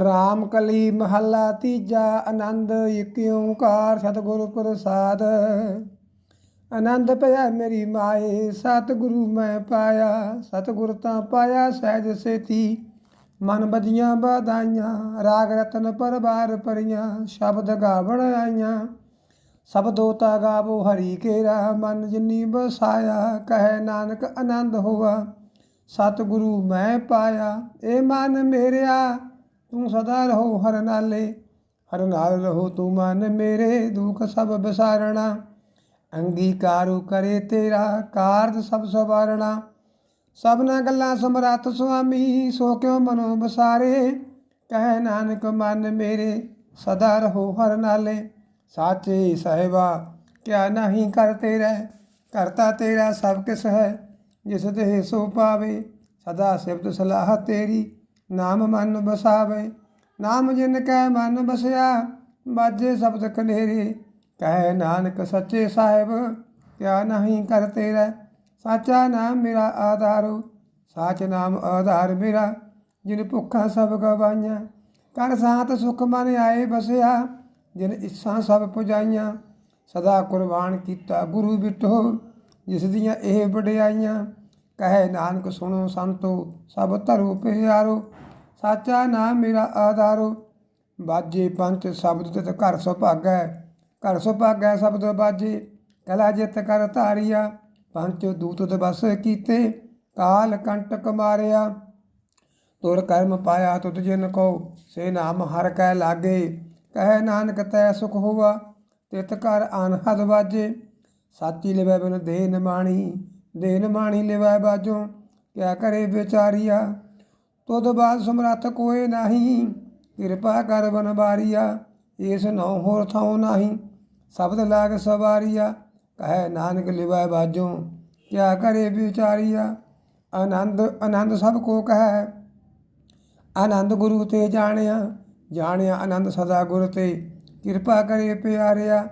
ਰਾਮ ਕਲੀ ਮਹੱਲਾ ਤੀਜਾ, ਆਨੰਦ ਇਕ ਓੰਕਾਰ ਸਤਿਗੁਰ ਪ੍ਰਸਾਦ। ਆਨੰਦ ਪਿਆ ਮੇਰੀ ਮਾਏ, ਸਤਿਗੁਰੂ ਮੈਂ ਪਾਇਆ। ਸਤਿਗੁਰ ਤਾਂ ਪਾਇਆ ਸਹਿਜ ਸੇਤੀ। ਮਨ ਬਜੀਆਂ ਬਾਧਾਈਆਂ ਰਾਗ ਰਤਨ ਪਰਵਾਰ ਪਰੀਆਂ, ਸ਼ਬਦ ਗਾਵਣ ਆਈਆਂ। ਸਬਦੋ ਤਾ ਗਾਵੋ ਹਰੀ ਕੇਰਾ ਮਨ ਜਿਨੀ ਬਸਾਇਆ ਕਹੇ ਨਾਨਕ ਆਨੰਦ ਹੋਆ। ਸਤਿਗੁਰੂ ਮੈਂ ਪਾਇਆ ਏ ਮਨ ਮੇਰਿਆ। ਤੂੰ ਸਦਾ ਰਹੋ ਹਰ ਨਾਲੇ, ਹਰ ਨਾਲ ਰਹੋ ਤੂੰ ਮਨ ਮੇਰੇ, ਦੁੱਖ ਸਭ ਵਿਸਾਰਣਾ ਅੰਗੀਕਾਰੂ ਕਰੇ ਤੇਰਾ ਕਾਰਜ ਸਭ ਸਵਾਰਣਾ। ਸਭਨਾ ਗੱਲਾਂ ਸਮਰੱਥ ਸੁਆਮੀ, ਸੋ ਕਿਉ ਮਨੋ ਬਸਾਰੇ? ਕਹਿ ਨਾਨਕ ਮਨ ਮੇਰੇ, ਸਦਾ ਰਹੋ ਹਰ ਨਾਲੇ। ਸਾਚੇ ਸਹਿਬਾ, ਕਿਆ ਨਹੀਂ ਕਰਤੇ ਰਹਿ? ਕਰਤਾ ਤੇਰਾ ਸਭ ਕਿਸ ਹੈ, ਜਿਸ ਦੇ ਸੋ ਪਾਵੇ, ਸਦਾ ਸਿਫਤ ਸਲਾਹ ਤੇਰੀ। ਨਾਮ ਮਨ ਬਸਾਵੇ, ਨਾਮ ਜਿਨ ਕੈ ਮਨ ਬਸਿਆ, ਬਾਜੇ ਸ਼ਬਦ ਕਨੇਰੇ, ਕਹਿ ਨਾਨਕ ਸੱਚੇ ਸਾਹਿਬ, ਕਿਆ ਨਹੀਂ ਕਰਤੇ ਰਹਿ ਸਾਚਾ ਨਾਮ ਮੇਰਾ ਆਧਾਰੋ, ਸਾਚ ਨਾਮ ਆਧਾਰ ਮੇਰਾ, ਜਿਨ ਭੁੱਖਾ ਸਭ ਗਵਾਈਆਂ, ਕਰ ਸਾਤ ਸੁਖ ਮਨ ਆਏ ਬਸਿਆ, ਜਿਨ ਇੱਛਾ ਸਭ ਪੁਜਾਈਆਂ, ਸਦਾ ਕੁਰਬਾਨ ਕੀਤਾ ਗੁਰੂ ਬਿਟੋ, ਜਿਸ ਦੀਆਂ ਇਹ ਵਡਿਆਈਆਂ ਕਹੇ ਨਾਨਕ ਸੁਣੋ ਸੰਤੋ, ਸਭ ਧਰੂ ਪਿਆਰੋ, ਸਾਚਾ ਨਾਮ ਮੇਰਾ ਆਧਾਰੋ। ਬਾਜੇ ਪੰਚ ਸ਼ਬਦ ਤਿਤ ਘਰ ਸੁਭਾਗੈ ਘਰ ਸੁਭਾਗੈ ਸ਼ਬਦ ਬਾਜੇ, ਕਲਾ ਜਿਤ ਕਰ ਧਾਰੀਆ ਪੰਚ ਦੂਤ ਦਬਸ ਕੀਤੇ, ਕਾਲ ਕੰਟਕ ਮਾਰਿਆ। ਤੁਰ ਕਰਮ ਪਾਇਆ ਤੁਤ ਜਿਨ ਕੋ, ਸੇ ਨਾਮ ਹਰ ਕੈ ਲਾਗੇ। ਕਹਿ ਨਾਨਕ ਤੈ ਸੁਖ ਹੋਵਾ ਤਿਤ ਕਰ ਅਨਹਦ ਵਾਜੇ। ਸਾਚੀ ਲਿਵੈ ਬਿਨ ਦੇ ਨਿਮਾਣੀ ਦੇ ਨਿਮਾਣੀ ਲਿਵੈ ਬਾਜੋ, ਕਿਆ ਕਰੇ ਵਿਚਾਰੀਆ? ਤੁਧ ਬਾਦ ਸਮਰੱਥ ਕੋਏ ਨਹੀਂ, ਕਿਰਪਾ ਕਰ ਬਨਵਾਰੀਆ ਇਸ ਨਉ ਹੋਰ ਥਾਉ ਨਹੀਂ। ਸ਼ਬਦ ਲਾਗ ਸਵਾਰੀਆ, ਕਹੈ ਨਾਨਕ ਲਿਵੈ ਬਾਜੋ, ਕਿਆ ਕਰੇ ਵਿਚਾਰੀਆ? ਆਨੰਦ ਆਨੰਦ ਸਭ ਕੋ ਕਹੈ। ਆਨੰਦ ਗੁਰੂ ਤੇ ਜਾਣਿਆ ਜਾਣਿਆ ਆਨੰਦ ਸਦਾ ਗੁਰ ਤੇ। ਕਿਰਪਾ ਕਰੇ ਪਿਆਰਿਆ,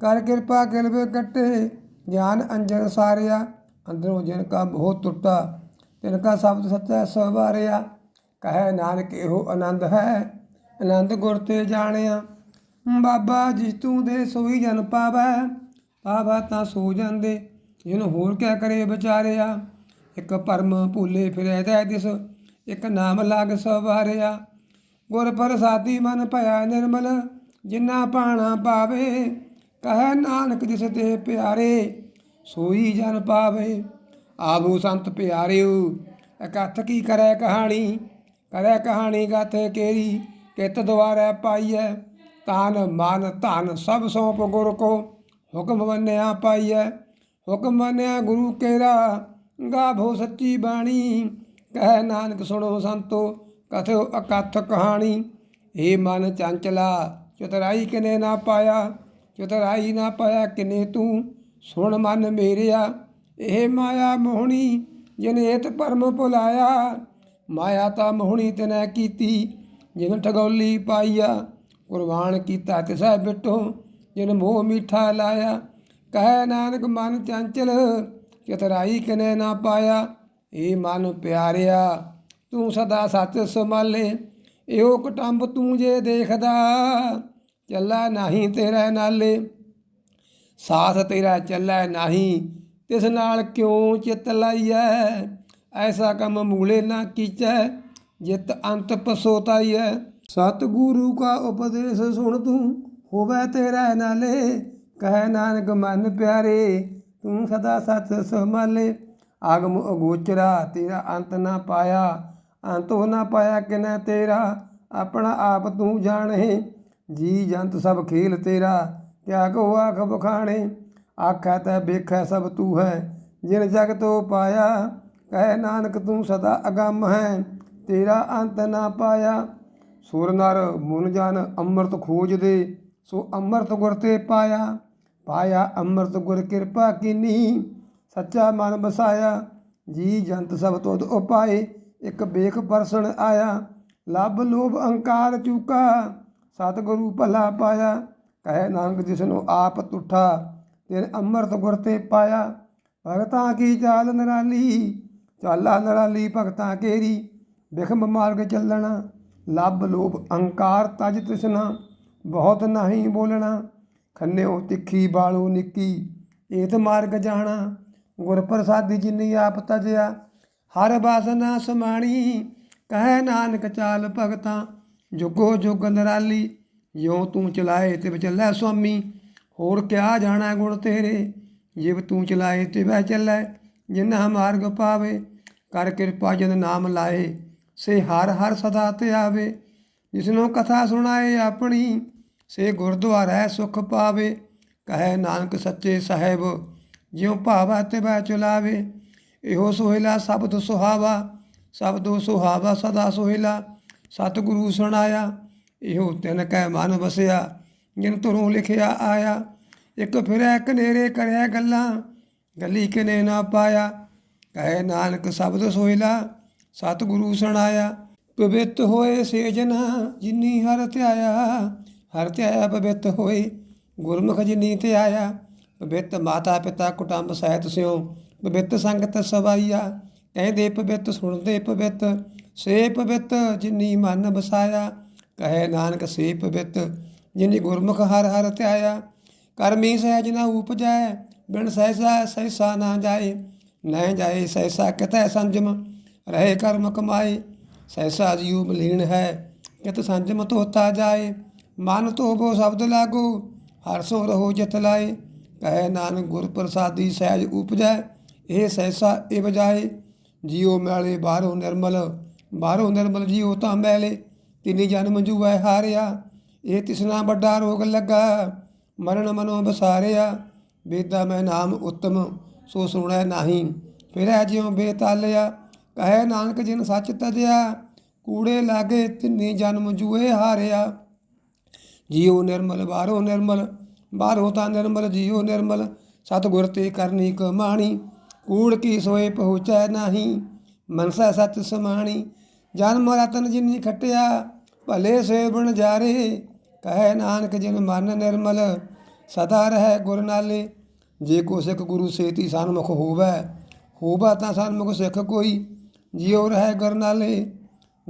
ਕਰ ਕਿਰਪਾ ਕਿਲਵੇ ਕੱਟੇ, ਗਿਆਨ ਅੰਜਨ ਸਾਰਿਆ। ਅੰਦਰੋਂ ਜਿਨ ਕਾ ਮੋਹ ਟੁੱਟਾ, ਤਿਨ ਕਾ ਸ਼ਬਦ ਸਵਾਰਿਆ, ਕਹੈ ਨਾਨਕ ਇਹੋ ਆਨੰਦ ਹੈ, ਆਨੰਦ ਗੁਰ ਤੇ ਜਾਣਿਆ। ਬਾਬਾ ਜਿਸ ਤੂੰ ਦੇ ਸੋਈ ਜਨ ਪਾਵੈ, ਪਾਵਾ ਤਾਂ ਸੋ ਜਾਂਦੇ ਜਿਹਨੂੰ ਹੋਰ ਕਿਆ ਕਰੇ ਵਿਚਾਰਿਆ। ਇੱਕ ਭਰਮ ਭੂਲੇ ਫਿਰੈ ਦੈ ਦਿਸ, ਇੱਕ ਨਾਮ ਲਾਗ ਸਵਾਰਿਆ। ਗੁਰ ਪ੍ਰਸਾਦੀ ਮਨ ਭਇਆ ਨਿਰਮਲ ਜਿਨਾ ਪਾਣਾ ਪਾਵੇ, ਕਹੈ ਨਾਨਕ ਜਿਸ ਤੇ ਪਿਆਰੇ ਸੋਈ ਜਨ ਪਾਵੇ, ਆਬੂ ਸੰਤ ਪਿਆਰਿਓ ਇਕੱਠ ਕੀ ਕਰੈ ਕਹਾਣੀ? ਕਰੈ ਕਹਾਣੀ ਗਾਥੇ ਕੇਰੀ, ਕਿਤ ਦੁਆਰੈ ਪਾਈਐ? ਤਾਨ ਮਨ, ਧਨ, ਸਭ ਸੌਂਪ ਗੁਰ ਕੋ, ਹੁਕਮ ਮੰਨਿਆ ਪਾਈਐ। ਹੁਕਮ ਮੰਨਿਆ ਗੁਰੂ ਕੇਰਾ, ਗਾਭੋ ਸੱਚੀ ਬਾਣੀ। ਕਹਿ ਨਾਨਕ ਸੁਣੋ ਸੰਤੋ ਕਥੋ ਅਕਥ ਕਹਾਣੀ। ਏ ਮਨ ਚੰਚਲਾ, ਚਤਰਾਈ ਕਿਨੇ ਨਾ ਪਾਇਆ? ਚਤਰਾਈ ਨਾ ਪਾਇਆ ਕਿਨੇ ਤੂੰ? ਸੁਣ ਮਨ ਮੇਰਿਆ, ਇਹ ਮਾਇਆ ਮੋਹਣੀ ਜਿਨ ਏਤ ਪਰਮ ਭੁਲਾਇਆ। ਮਾਇਆ ਤਾਂ ਮੋਹਣੀ ਤਨੈ ਕੀਤੀ, ਜਿਨ ਠਗੌਲੀ ਪਾਈਆ। ਕੁਰਬਾਨ ਕੀਤਾ ਤਿਸੈ ਬਿਟੋ, ਜਿਨ ਮੋਹ ਮਿੱਠਾ ਲਾਇਆ। ਕਹਿ ਨਾਨਕ ਮਨ ਚੰਚਲ, ਚਤਰਾਈ ਕਿਨੇ ਨਾ ਪਾਇਆ। ਏ ਮਨ ਪਿਆਰਿਆ, ਤੂੰ ਸਦਾ ਸੱਚ ਸੰਭਾਲੇ, ਇਹੋ ਕਟੰਬ ਤੂੰ ਜੇ ਦੇਖਦਾ। ਚੱਲਾ ਨਹੀਂ ਤੇਰੇ ਨਾਲੇ ਸਾਥ ਤੇਰਾ ਚੱਲੈ ਨਹੀਂ, ਤਿਸ ਨਾਲ ਕਿਉਂ ਚਿਤ ਲਾਈਐ? ਐਸਾ ਕੰਮ ਮੂਲੇ ਨਾ ਕੀਚੈ, ਜਿਤ ਅੰਤ ਪਸੋਤਾਈਐ। ਸਤਿਗੁਰੂ ਕਾ ਉਪਦੇਸ਼ ਸੁਣ ਤੂੰ, ਹੋਵੇ ਤੇਰਾ ਨਾਲੇ। ਕਹਿ ਨਾਨਕ ਮਨ ਪਿਆਰੇ, ਤੂੰ ਸਦਾ ਸਤ ਸੰਭਾਲੇ। ਆਗਮ ਅਗੋਚਰਾ, ਤੇਰਾ ਅੰਤ ਨਾ ਪਾਇਆ। ਅੰਤ ਹੋ ਨਾ ਪਾਇਆ ਕਿਨੈ ਤੇਰਾ? ਆਪਣਾ ਆਪ ਤੂੰ ਜਾਣੇ। ਜੀ ਜੰਤ ਸਭ ਖੇਲ ਤੇਰਾ। ਕਿਆ ਕੋ ਆਖ ਆਖੈ ਤੈ ਵੇਖੈ ਸਭ ਤੂੰ ਹੈ। ਜਿਨ ਜਗ ਤੋ ਪਾਇਆ, ਕਹਿ ਨਾਨਕ ਤੂੰ ਸਦਾ ਅਗੰਮ ਹੈ। ਤੇਰਾ ਅੰਤ ਨਾ ਪਾਇਆ। ਸੁਰ ਨਰ ਮੁਨ ਜਨ ਅੰਮ੍ਰਿਤ ਖੋਜਦੇ ਸੋ ਅੰਮ੍ਰਿਤ ਗੁਰ ਤੇ ਪਾਇਆ। ਪਾਇਆ ਅੰਮ੍ਰਿਤ ਗੁਰ ਕਿਰਪਾ ਕੀਨੀ, ਸੱਚਾ ਮਨ ਬਸਾਇਆ। ਜੀ ਜੰਤ ਸਭ ਤੁਧ ਉਪਾਏ, ਇੱਕ ਬੇਖ ਪਰਸਣ ਆਇਆ। ਲੱਭ ਲੋਭ ਅਹੰਕਾਰ ਚੂਕਾ, ਸਤਿਗੁਰੂ ਭਲਾ ਪਾਇਆ। ਕਹਿ ਨਾਨਕ ਜਿਸ ਨੂੰ ਆਪ ਤੁਠਾ ਤੇ ਅੰਮ੍ਰਿਤ ਗੁਰ ਤੇ ਪਾਇਆ। ਭਗਤਾਂ ਕੀ ਚਾਲ ਨਰਾਲੀ, ਚਾਲਾ ਨਰਾਲੀ ਭਗਤਾਂ ਕੇਰੀ। ਬਿਖਮ ਮਾਰਗ ਚੱਲਣਾ, ਲੱਭ ਲੋਭ ਅਹੰਕਾਰ ਤਜ ਤ੍ਰਿਸ਼ਨਾ ਬਹੁਤ ਨਹੀਂ ਬੋਲਣਾ, ਖੰਨਿਓ ਤਿੱਖੀ ਬਾਲੋ ਨਿੱਕੀ। ਏਤ ਮਾਰਗ ਜਾਣਾ, ਗੁਰ ਪ੍ਰਸਾਦੀ ਜਿਨੀ ਆਪ ਤਜਿਆ। ਹਰ ਬਾਸਨਾ ਸਮਾਣੀ, ਕਹਿ ਨਾਨਕ ਚਾਲ ਭਗਤਾਂ। ਜੁਗੋ ਜੁਗ ਨਰਾਲੀ ਜਿਉ ਤੂੰ ਚਲਾਏ ਤੇ ਚੱਲੈ ਸੁਆਮੀ ਹੋਰ ਕਿਆ ਜਾਣਾ ਗੁਣ ਤੇਰੇ? ਜਿਵ ਤੂੰ ਚਲਾਏ ਤੇ ਵਹਿ ਚੱਲੈ, ਜਿਨ੍ਹਾਂ ਮਾਰਗ ਪਾਵੇ, ਕਰ ਕਿਰਪਾ ਜਨ ਨਾਮ ਲਾਏ, ਸੇ ਹਰ ਹਰ ਸਦਾ ਤੇ ਆਵੇ। ਜਿਸਨੂੰ ਕਥਾ ਸੁਣਾਏ ਆਪਣੀ, ਸੇ ਗੁਰਦੁਆਰਾ ਸੁਖ ਪਾਵੇ। ਕਹੈ ਨਾਨਕ ਸੱਚੇ ਸਾਹਿਬ, ਜਿਉ ਭਾਵਾ ਤੇ ਬੈ ਚਲਾਵੇ। ਇਹੋ ਸੋਹਿਲਾ ਸ਼ਬਦ ਸੁਹਾਵਾ, ਸ਼ਬਦੋ ਸੁਹਾਵਾ ਸਦਾ ਸੋਹਿਲਾ, ਸਤਿਗੁਰੂ ਸੁਣਾਇਆ। ਇਹੋ ਤਿਨ ਕੈ ਮਨ ਵਸਿਆ, ਜਿਨ ਤੁਰੋਂ ਲਿਖਿਆ ਆਇਆ। ਇੱਕ ਫਿਰੈ ਕਨੇਰੇ ਕਰਿਆ ਗੱਲਾਂ, ਗੱਲੀ ਕਿਨੇ ਨਾ ਪਾਇਆ। ਕਹੇ ਨਾਨਕ ਸ਼ਬਦ ਸੋਇਲਾ, ਸਤਿਗੁਰੂ ਸੁਣਾਇਆ। ਪਵਿੱਤ ਹੋਏ ਸੇਜਨਾ ਜਿਨੀ ਹਰ ਧਿਆਇਆ ਹਰ ਧਿਆਇਆ ਪਵਿੱਤ ਹੋਏ ਗੁਰਮੁਖ ਜਿਨੀ ਧਿਆਇਆ। ਪਵਿੱਤ ਮਾਤਾ ਪਿਤਾ ਕੁਟੰਬ ਸਹਿਤ ਸਿਓ ਪਵਿੱਤ ਸੰਗਤ ਸਵਾਈਆ। ਕਹਿੰਦੇ ਪਵਿੱਤ, ਸੁਣਦੇ ਪਵਿੱਤ, ਸੇ ਪਵਿੱਤ ਜਿਨੀ ਮਨ ਵਸਾਇਆ। ਕਹੇ ਨਾਨਕ ਸੇ ਪਵਿੱਤ ਜਿਨੀ ਗੁਰਮੁਖ ਹਰ ਹਰ ਧਿਆਇਆ। ਕਰਮੀ ਸਹਿਜ ਨਾ ਉਪਜੈ, ਬਿਨ ਸਹਿਸਾ ਸਹਿਸਾ ਨਾ ਜਾਏ। ਨਹਿ ਜਾਏ ਸਹਿਸਾ ਕਿਤੈ ਸੰਜਮ, ਰਹੇ ਕਰਮ ਕਮਾਏ। ਸਹਿਸਾ ਜੀਉ ਮਲੀਨ ਹੈ, ਕਿਤ ਸੰਜਮ ਤੋਤਾ ਜਾਏ। ਮਨ ਧੋਬੋ ਸ਼ਬਦ ਲਾਗੋ, ਹਰ ਸੋ ਰਹੋ ਜਿਤ ਲਾਏ। ਕਹੇ ਨਾਨਕ ਗੁਰ ਪ੍ਰਸਾਦੀ ਸਹਿਜ ਉਪਜੈ, ਇਹ ਸਹਿਸਾ ਇਹ ਬਜਾਏ ਜੀਉ ਮੈਲੇ ਬਾਹਰੋਂ ਨਿਰਮਲ ਬਾਹਰੋਂ ਨਿਰਮਲ ਜੀਉ ਤਾਂ ਮੈਲੇ। ਤਿਨੀ ਜਨਮ ਜੂਐ ਹਾਰਿਆ। ਇਹ ਤਿਸਨਾ ਵੱਡਾ ਰੋਗ ਲੱਗਾ। ਮਰਨ ਮਨੋ ਬਸਾਰਿਆ ਵੇਦਾ ਮੈਂ ਨਾਮ ਉਤਮ, ਸੋ ਸੁਣੈ ਨਾਹੀ। ਫਿਰੈ ਜਿਉ ਬੇਤਾਲਿਆ। ਕਹੈ ਨਾਨਕ ਜਿਨ ਸੱਚ ਤਜਿਆ। ਕੂੜੇ ਲਾਗੇ ਤਿੰਨੇ ਜਨਮ ਜੂਏ ਹਾਰਿਆ। ਜੀਉ ਨਿਰਮਲ ਬਾਹਰੋਂ ਨਿਰਮਲ। ਬਾਹਰੋਂ ਤਾਂ ਨਿਰਮਲ, ਜੀਉ ਨਿਰਮਲ। ਸਤਿਗੁਰ ਤੇ ਕਰਨੀ ਕਮਾਣੀ। ਕੂੜ ਕੀ ਸੋਏ ਪਹੁੰਚੈ ਨਾਹੀ। ਮਨਸਾ ਸਤ ਸਮਾਣੀ। ਜਨਮ ਰਤਨ ਜਿਨੀ ਖਟਿਆ। ਭਲੇ ਸੇਵਣ ਬਣ ਜਾਰੇ, ਕਹੈ ਨਾਨਕ ਜਿਨ ਮਨ ਨਿਰਮਲ, ਸਦਾ ਰਹਿ ਗੁਰ ਨਾਲੇ। ਜੇ ਕੋ ਸਿੱਖ ਗੁਰੂ ਸੇਤੀ ਸਨਮੁਖ ਹੋਵੈ, ਹੋਵਾ ਤਾਂ ਸਨਮੁਖ ਸਿੱਖ ਕੋਈ। ਜਿਉ ਰਹਿ ਗੁਰ ਨਾਲੇ,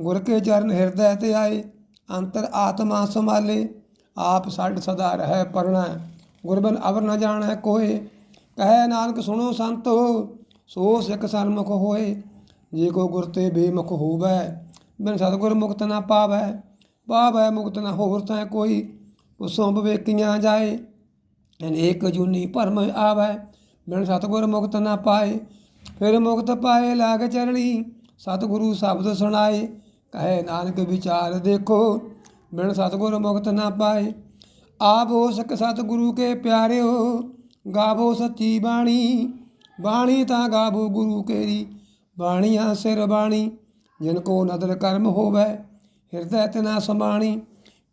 ਗੁਰ ਕੇ ਚਰਨ ਹਿਰਦੈ ਤੇ ਆਏ, ਅੰਤਰ ਆਤਮਾ ਸੰਭਾਲੇ। ਆਪ ਛੱਡ ਸਦਾ ਰਹਿ ਪਰਣਾ, ਗੁਰਬਨ ਅਵਰ ਨ ਜਾਣੈ ਕੋਏ। ਕਹੈ ਨਾਨਕ ਸੁਣੋ ਸੰਤੋ, ਸੋ ਸਿੱਖ ਸਨਮੁਖ ਹੋਏ। ਜੇ ਕੋ ਗੁਰ ਤੇ ਬੇਮੁਖ ਹੋਵੈ ਮੈਨੂੰ ਸਤਿਗੁਰ ਮੁਕਤ ਨਾ ਪਾਵੈ ਪਾਵੈ ਮੁਕਤ ਨਾ ਹੋਰ ਤਾਂ ਕੋਈ ਉਸੋਂ ਵਿਵੇਕੀਆਂ ਜਾਏ, ਅਨੇਕ ਜੁਨੀ ਭਰਮ ਆਵੈ ਬਿਨ ਸਤਿਗੁਰ ਮੁਕਤ ਨਾ ਪਾਏ, ਫਿਰ ਮੁਕਤ ਪਾਏ ਲਾਗ ਚਰਣੀ, ਸਤਿਗੁਰੂ ਸ਼ਬਦ ਸੁਣਾਏ, ਕਹੇ ਨਾਨਕ ਵਿਚਾਰ ਦੇਖੋ ਮਿਣ ਸਤਿਗੁਰ ਮੁਕਤ ਨਾ ਪਾਏ ਆਪ ਹੋ ਸਕ ਸਤਿਗੁਰੂ ਕੇ ਪਿਆਰਿਓ, ਗਾਵੋ ਸੱਚੀ ਬਾਣੀ ਬਾਣੀ ਤਾਂ ਗਾਵੋ ਗੁਰੂ ਕੇਰੀ, ਬਾਣੀਆਂ ਸਿਰ ਬਾਣੀ ਜਿਨ ਕੋ ਨਦਰ ਕਰਮ ਹੋਵੇ, ਹਿਰਦੈ ਤਨਾ ਸਮਾਣੀ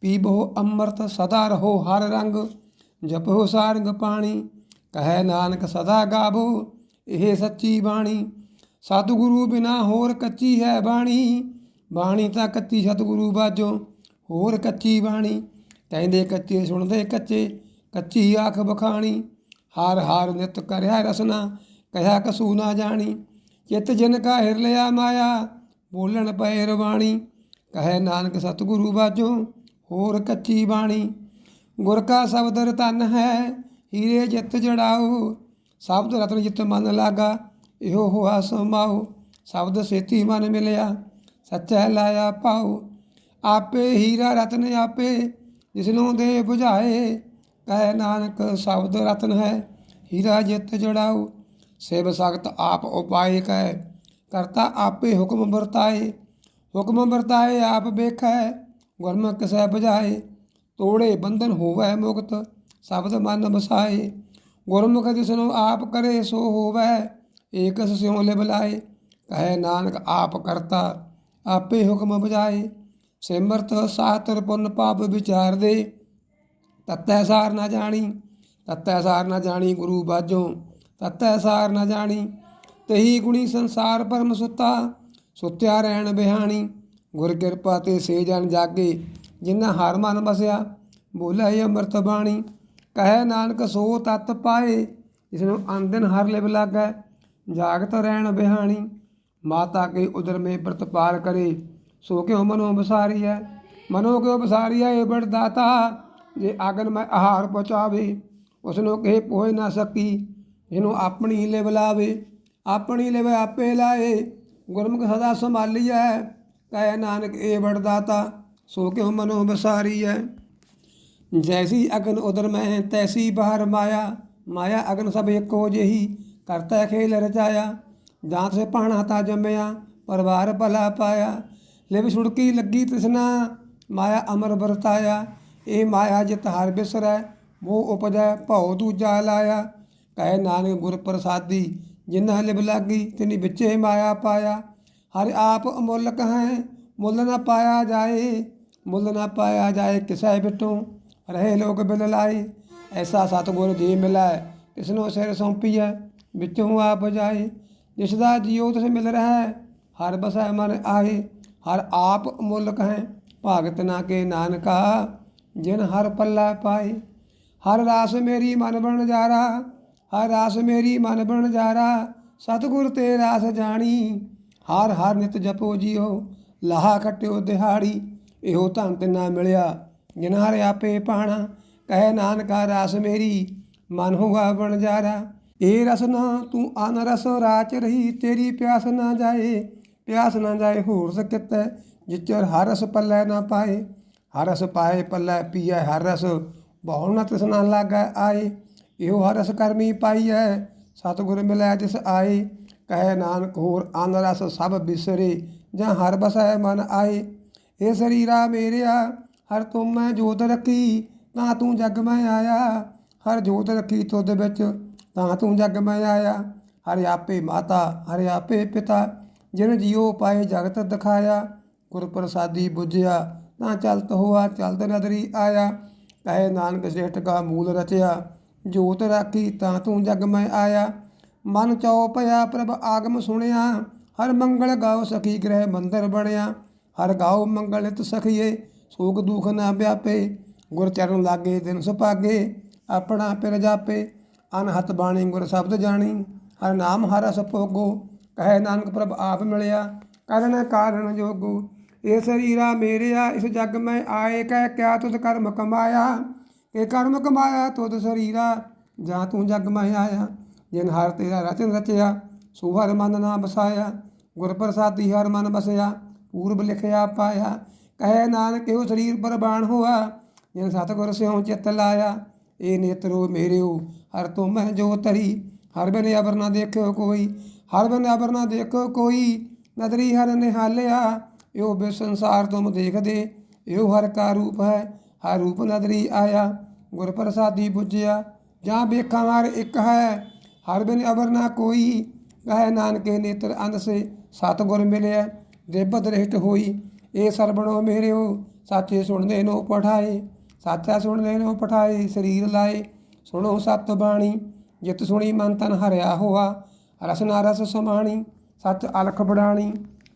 ਪੀਬੋ ਅੰਮ੍ਰਿਤ ਸਦਾ ਰਹੋ ਹਰ ਰੰਗ ਜਪੋ ਸਾਰੰਗ ਪਾਣੀ, ਕਹੈ ਨਾਨਕ ਸਦਾ ਗਾਵੋ ਇਹ ਸੱਚੀ ਬਾਣੀ। ਸਤਿਗੁਰੂ ਬਿਨਾ ਹੋਰ ਕੱਚੀ ਹੈ ਬਾਣੀ ਬਾਣੀ ਤਾਂ ਕੱਚੀ ਸਤਿਗੁਰੂ ਬਾਜੋ ਹੋਰ ਕੱਚੀ ਬਾਣੀ। ਕਹਿੰਦੇ ਕੱਚੇ ਸੁਣਦੇ ਕੱਚੇ, ਕੱਚੀ ਆਖ ਬਖਾਣੀ। ਹਾਰ ਹਾਰ ਨਿਤ ਕਰਿਆ ਰਸਨਾ, ਕਹਿਆ ਕਸੂ ਨਾ ਜਾਣੀ। ਚਿਤ ਜਿਨ ਕਾ ਹਿਰ ਲਿਆ ਮਾਇਆ ਬੋਲਣ ਪਏ ਰਵਾਣੀ ਕਹੈ ਨਾਨਕ ਸਤਿਗੁਰੂ ਬਾਜੋ, ਹੋਰ ਕੱਚੀ ਬਾਣੀ। ਗੁਰ ਕਾ ਸ਼ਬਦ ਰਤਨ ਹੈ, ਹੀਰੇ ਜਿਤ ਜੜਾਓ, ਸ਼ਬਦ ਰਤਨ ਜਿਤ ਮਨ ਲਾਗਾ, ਇਹੋ ਹੋਆ ਸਮਾਉ ਸ਼ਬਦ ਸੇਤੀ ਮਨ ਮਿਲਿਆ, ਸੱਚਾ ਲਾਇਆ ਪਾਉ ਆਪੇ ਹੀਰਾ ਰਤਨ ਆਪੇ, ਜਿਸਨੂੰ ਦੇ 부ਝਾਏ ਕਹਿ ਨਾਨਕ ਸ਼ਬਦ ਰਤਨ ਹੈ, ਹੀਰਾ ਜਿਤ ਜੜਾਉ ਸੇਵ ਸਖਤ ਆਪ ਉਪਾਏ ਕਹਿ ਕਰਤਾ ਆਪੇ ਹੁਕਮ ਵਰਤਾਏ। ਹੁਕਮ ਵਰਤਾਏ, ਆਪ ਵੇਖੈ ਗੁਰਮੁਖ ਕਿਸੈ 부ਝਾਏ ਤੋੜੇ ਬੰਧਨ ਹੋਵੈ ਮੁਕਤ, ਸ਼ਬਦ ਮਨ ਵਸਾਏ। ਗੁਰਮੁਖ ਜਿਸਨੂੰ ਆਪ ਕਰੇ, ਸੋ ਹੋਵੈ, ਏਕਸ ਸਿਉ ਲਿ ਬਲਾਏ ਕਹੈ ਨਾਨਕ, ਆਪ ਕਰਤਾ, ਆਪੇ ਹੁਕਮ ਬਜਾਏ ਸਿਮਰਤ ਸਾਤਰ ਪੁੰਨ ਪਾਪ ਵਿਚਾਰ ਦੇ। ਤਤੈ ਸਾਰ ਨਾ ਜਾਣੀ, ਤਤੈ ਸਾਰ ਨਾ ਜਾਣੀ ਗੁਰੂ ਬਾਝੋਂ। ਤਤੈ ਸਾਰ ਨਾ ਜਾਣੀ ਤਹੀ ਗੁਣੀ ਸੰਸਾਰ ਪਰਮ ਸੁੱਤਾ, ਸੁੱਤਿਆ ਰਹਿਣ ਬਿਹਾਣੀ। ਗੁਰ ਕਿਰਪਾ ਤੇ ਸੇ ਜਨ ਜਾਗੇ, ਜਿਨ੍ਹਾਂ ਹਰ ਮਨ ਵਸਿਆ ਬੋਲੇ ਅੰਮ੍ਰਿਤ ਬਾਣੀ। ਕਹੈ ਨਾਨਕ ਸੋ ਤਤ ਪਾਏ, ਜਿਸ ਨੂੰ ਅੰਦਨ ਹਰ ਲਿਵ ਲਾਗੈ, ਜਾਗਤ ਰਹਿਣ ਬਿਹਾਣੀ। ਮਾਤਾ ਕੇ ਉਦਰ ਮੇ ਪ੍ਰਤਪਾਲ ਕਰੇ, ਸੋ ਕਿਉ ਮਨੋ ਬਸਾਰੀਐ? ਮਨੋ ਕਿਉ ਬਸਾਰੀਐ ਇਹ ਬੜ ਦਾਤਾ? ਜੇ ਆਗਨ ਮੈਂ ਆਹਾਰ ਪਹੁੰਚਾਵੇ ਉਸ ਨੂੰ ਕਹੇ ਪੋਇ ਨਾ ਸਕੀ ਜਿਹਨੂੰ ਆਪਣੀ ਲਿਵ ਲਾਵੇ। ਆਪਣੀ ਲਿਵ ਆਪੇ ਲਾਏ। ਗੁਰਮੁਖ ਸਦਾ ਸੰਭਾਲੀਐ, ਕਹਿ ਨਾਨਕ ਏ ਬੜ ਸੋ ਕਿਉ ਮਨੋ ਬਸਾਰੀਐ ਜੈਸੀ ਅਗਨ ਉਦਰ ਮੈਂ, ਤੈਸੀ ਬਾਹਰ ਮਾਇਆ। ਮਾਇਆ ਅਗਨ ਸਭ ਇੱਕੋ ਜਿਹੀ, ਕਰਤਾ ਖੇਲ ਰਚਾਇਆ। ਦਾਂਤ ਸੇ ਪਾਣਾ ਤਾ ਜੰਮਿਆ, ਪਰਵਾਰ ਭਲਾ ਪਾਇਆ। ਲਿਵ ਛੁੜਕੀ ਲੱਗੀ ਤ੍ਰਿਸ਼ਨਾ ਮਾਇਆ ਅਮਰ ਵਰਤਾਇਆ। ਇਹ ਮਾਇਆ ਜਿਤ ਹਰ ਬਿਸਰੈ, ਮੋਹ ਉਪਜੈ, ਭਉ ਦੂਜਾ ਲਾਇਆ। ਕਹਿ ਨਾਨਕ ਗੁਰ ਪ੍ਰਸਾਦੀ ਜਿਨ੍ਹਾਂ ਲਿਵ ਲਾਗੀ ਤਿਨੀ ਵਿੱਚੇ ਮਾਇਆ ਪਾਇਆ ਹਰ ਆਪ ਅਮੁੱਲਕ ਹੈ ਮੁੱਲ ਨਾ ਪਾਇਆ ਜਾਏ ਮੁੱਲ ਨਾ ਪਾਇਆ ਜਾਏ ਕਿਸੈ ਬਿਟੂ ਰਹੇ ਲੋਕ ਬਿਲ ਲਾਏ ਐਸਾ ਸਤਿਗੁਰ ਜੀ ਮਿਲੈ ਤਿਸਨੂੰ ਸਿਰ ਸੌਂਪੀਐ ਵਿੱਚੋਂ ਆਪ ਜਾਏ ਜਿਸ ਦਾ ਜੀਉ ਤਿਸ ਮਿਲ ਰਹਾ ਹੈ ਹਰ ਬਸੈ ਮਨ ਆਏ ਹਰ ਆਪ ਅਮੁੱਲਕ ਹੈ ਭਾਗਤ ਨਾ ਕੇ ਨਾਨਕਾ ਜਿਨ ਹਰ ਪੱਲਾ ਪਾਏ ਹਰ ਰਾਸ ਮੇਰੀ ਮਨ ਬਣ ਜਾਰਾ ਹਰ ਰਾਸ ਮੇਰੀ ਮਨ ਬਣ ਜਾਰਾ, ਸਤਿਗੁਰ ਤੇ ਰਾਸ ਜਾਣੀ। ਹਰ ਹਰ ਨਿਤ ਜਪੋ ਜੀਓ, ਲਾਹਾ ਖਟਿਓ ਦਿਹਾੜੀ। ਇਹੋ ਧੰਨ ਤੇ ਨਾ ਮਿਲਿਆ ਜਿਨ ਹਰ ਆਪੇ ਪਾਣਾ। ਕਹਿ ਨਾਨਕਾ ਰਾਸ ਮੇਰੀ, ਮਨ ਹੋਗਾ ਬਣ ਜਾਰਾ। ਇਹ ਰਸ ਨਾ ਤੂੰ ਅਨ ਰਸ ਰਾਚ ਰਹੀ, ਤੇਰੀ ਪਿਆਸ ਨਾ ਜਾਏ। ਪਿਆਸ ਨਾ ਜਾਏ ਹੋਰ ਸਕਿਤੈ, ਜਿਚਰ ਹਰ ਰਸ ਪੱਲੇ ਨਾ ਪਾਏ। ਹਰ ਰਸ ਪਾਏ, ਪੱਲੇ ਪੀਏ ਹਰ ਰਸ, ਬਹੁ ਨਾ ਤ੍ਰਿਸ਼ਨਾ ਲਾਗੈ ਆਏ। ਇਹੋ ਹਰਸ ਰਸ ਕਰਮੀ ਪਾਈਐ ਸਤਿਗੁਰ ਮਿਲੈ ਜਿਸ ਆਏ, ਕਹੇ ਨਾਨਕ ਹੋਰ ਅਨ ਰਸ ਸਭ ਬਿਸਰੇ, ਜਾਂ ਹਰ ਬਸੈ ਮਨ ਆਏ। ਇਹ ਸਰੀਰਾ ਮੇਰਿਆ, ਹਰ ਤੁਮ ਮੈਂ ਜੋਤ ਰੱਖੀ ਤਾਂ ਤੂੰ ਜਗ ਮੈਂ ਆਇਆ। ਹਰ ਜੋਤ ਰੱਖੀ ਤੁਧ ਵਿੱਚ, ਤਾਂ ਤੂੰ ਜਗ ਮੈਂ ਆਇਆ। ਹਰ ਆਪੇ ਮਾਤਾ, ਹਰ ਆਪੇ ਪਿਤਾ, ਜਿਨ ਜੀਉ ਪਾਏ ਜਗਤ ਦਿਖਾਇਆ। ਗੁਰ ਪ੍ਰਸਾਦੀ 부ਝਿਆ ਤਾਂ ਚਲਤ ਹੋਆ, ਚਲਤ ਨਦਰੀ ਆਇਆ। ਕਹੇ ਨਾਨਕ ਸ੍ਰੇਸ਼ਟ ਕਾ ਮੂਲ ਰਚਿਆ। ਜੋਤ ਰਾਖੀ ਤਾਂ ਤੂੰ ਜਗ ਮੈਂ ਆਇਆ। ਮਨ ਚਉ ਭਇਆ ਪ੍ਰਭ ਆਗਮ ਸੁਣਿਆ। ਹਰ ਮੰਗਲ ਗਾਉ ਸਖੀ ਗ੍ਰਹਿ ਮੰਦਰ ਬਣਿਆ। ਹਰ ਗਾਉ ਮੰਗਲ ਨਿਤ ਸਖੀਏ, ਸੋਗ ਦੁਖ ਨਾ ਵਿਆਪੇ। ਗੁਰ ਚਰਨ ਲਾਗੇ ਦਿਨ ਸੁਭਾਗੇ, ਆਪਣਾ ਪਿਰ ਜਾਪੇ। ਅਨਹਤ ਬਾਣੀ ਗੁਰ ਸ਼ਬਦ ਜਾਣੀ। ਹਰ ਨਾਮ ਹਰ ਸਪੋਗੋ ਭੋਗੋ। ਕਹੇ ਨਾਨਕ ਪ੍ਰਭ ਆਪ ਮਿਲਿਆ। ਕਰਨ ਕਾਰਨ ਜੋਗੋ। ਇਹ ਸਰੀਰਾ ਮੇਰਿਆ, ਇਸ ਜਗ ਮੈਂ ਆਏ। ਕਹਿ ਕਿਆ ਤੁਧ ਕਰਮ ਕਮਾਇਆ। ਕਿ ਕਰਮ ਕਮਾਇਆ ਤੁਧ ਸਰੀਰਾ ਜਾਂ ਤੂੰ ਜਗ ਮੈਂ ਆਇਆ ਜਿਨ ਹਰ ਤੇਰਾ ਰਚਨ ਰਚਿਆ, ਸੋ ਹਰ ਮਨ ਨਾ ਬਸਾਇਆ। ਗੁਰ ਪ੍ਰਸਾਦੀ ਹਰ ਮਨ ਬਸਿਆ, ਪੂਰਬ ਲਿਖਿਆ ਪਾਇਆ। ਕਹੇ ਨਾਨਕ, ਇਹੋ ਸਰੀਰ ਪਰਬਾਨ ਹੋਆ। ਜਿਨ ਸਤਿਗੁਰ ਸਿਉ ਚਿੱਤ ਲਾਇਆ, ਇਹ ਨੇਤਰੋ ਮੇਰਿਓ, ਹਰ ਤੁਮ ਹੈ ਜੋ ਤਰੀ ਹਰ ਬਿਨ ਅਬਰ ਨਾ ਦੇਖਿਓ ਕੋਈ, ਹਰ ਬਿਨ ਅਬਰ ਨਾ ਦੇਖੋ ਕੋਈ। ਨਦਰੀ ਹਰ ਨਿਹਾਲਿਆ, ਇਹੋ ਬੇ ਸੰਸਾਰ ਤੁਮ ਦੇਖਦੇ, ਇਹੋ ਹਰ ਕਾ ਰੂਪ ਹੈ। ਹਰ ਰੂਪ ਨਦਰੀ ਆਇਆ ਗੁਰ ਪ੍ਰਸਾਦੀ 부ਝਿਆ ਜਾਂ ਵੇਖਾਂ ਹਰ ਇੱਕ ਹੈ, ਹਰ ਬਿਨ ਅਵਰ ਨਾ ਕੋਈ, ਕਹੇ ਨਾਨਕੇ ਨੇਤਰ ਅੰਧ ਸੇ ਸਤਿਗੁਰ ਮਿਲਿਆ ਦੇਬਤ ਰਹਿਟ ਹੋਈ ਏ ਸਰਬਣੋ ਮੇਰਿਓ, ਸਾਚੇ ਸੁਣਦੇ ਨੋ ਪਠਾਏ, ਸਾਚਾ ਸੁਣਦੇ ਨੋ ਪਠਾਏ, ਸਰੀਰ ਲਾਏ, ਸੁਣੋ ਸਤ ਬਾਣੀ, ਜਿਤ ਸੁਣੀ ਮਨ ਤਨ ਹਰਿਆ ਹੋਆ, ਰਸ ਨਾ ਰਸ ਸਮਾਣੀ, ਸੱਚ ਅਲਖ ਬੜਾਣੀ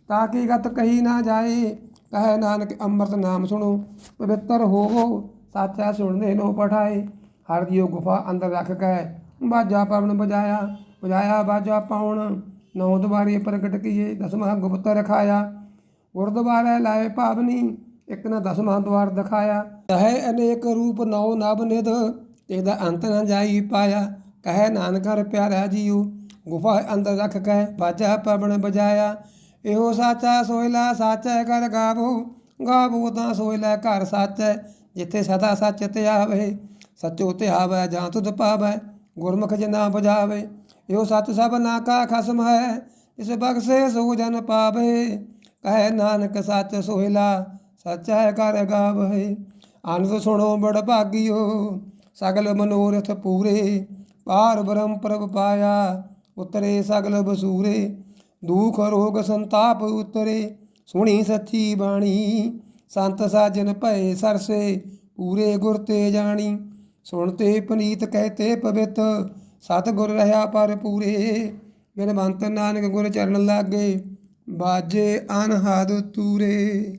ਤਾਂ ਕੀ ਗਤ ਕਹੀ ਨਾ ਜਾਏ ਕਹੇ ਨਾਨਕ ਅੰਮ੍ਰਿਤ ਨਾਮ ਸੁਣੋ, ਪਵਿੱਤਰ ਹੋਵੋ, ਸਾਚਾ ਸੁਣਦੇ ਨੋ ਪਠਾਏ। ਹਰ ਜੀਓ ਗੁਫਾ ਅੰਦਰ ਰੱਖ ਕੇ ਬਾਜਾ ਪਵਨ ਬਜਾਇਆ ਬਜਾਇਆ ਬਾਜਾ ਪਾਉਣ। ਨੌ ਦੁਬਾਰੇ ਪ੍ਰਗਟ ਕੀਏ, ਦਸਵਾਂ ਗੁਪਤ ਰਖਾਇਆ। ਗੁਰਦੁਆਰੇ ਲਾਏ ਭਾਵਨੀ ਇੱਕ ਨਾ ਦਸਵਾਂ ਦਵਾਰ ਦਿਖਾਇਆ। ਕਹੇ ਅਨੇਕ ਰੂਪ ਨੌ ਨਭ ਨਿਧ, ਇਹਦਾ ਅੰਤ ਨਾ ਜਾਈ ਪਾਇਆ। ਕਹੇ ਨਾਨਕ ਹਰ ਪਿਆਰਾ ਜੀਉ, ਗੁਫਾ ਅੰਦਰ ਰੱਖ ਕੇ ਬਾਜਾ ਪਵਨ ਬਜਾਇਆ। ਇਹੋ ਸਾਚਾ ਸੋਇਲਾ ਸਾਚੈ ਕਰ ਗਾਵੋ ਗਾਵੋ ਤਾਂ ਸੋਇਲਾ ਘਰ ਸਾਚੈ, ਜਿੱਥੇ ਸਦਾ ਸੱਚ ਤੇ ਧਿਆਵੇ ਸਚੋ ਧਿਆਵੈ ਜਾਂ ਤੁਧ ਪਾਵੈ, ਗੁਰਮੁਖ ਜਿਨਾ ਬੁਝਾਵੇ, ਇਹੋ ਸੱਚ ਸਭ ਨਾ ਕਾ ਖਸਮ ਹੈ, ਇਸ ਬਖਸ਼ੇ ਸੋ ਜਨ ਪਾਵੇ, ਕਹੇ ਨਾਨਕ ਸੱਚ ਸੋਹਿਲਾ ਹੈ ਕਰ ਗਾਵੇ ਆਨੰਦ ਸੁਣੋ ਬੜ ਭਾਗਿਓ, ਸਗਲ ਮਨੋਰਥ ਪੂਰੇ ਪਾਰ ਬ੍ਰਹਮ ਪ੍ਰਭ ਪਾਇਆ, ਉਤਰੇ ਸਗਲ ਬਸੂਰੇ ਦੁਖ ਰੋਗ ਸੰਤਾਪ ਉਤਰੇ, ਸੁਣੀ ਸੱਚੀ ਬਾਣੀ। ਸੰਤ ਸਾਜਨ ਭਏ ਸਰਸੇ, ਪੂਰੇ ਗੁਰ ਤੇ ਜਾਣੀ। ਸੁਣਤੇ ਪਨੀਤ ਕਹਤੇ ਪਵਿੱਤ ਸਤ ਗੁਰ ਰਹਾ ਪਰ ਪੂਰੇ। ਮੇਰੇ ਮੰਤ ਨਾਨਕ ਗੁਰ ਚਰਨ ਲਾਗੇ, ਬਾਜੇ ਅਨਹਦ ਤੂਰੇ।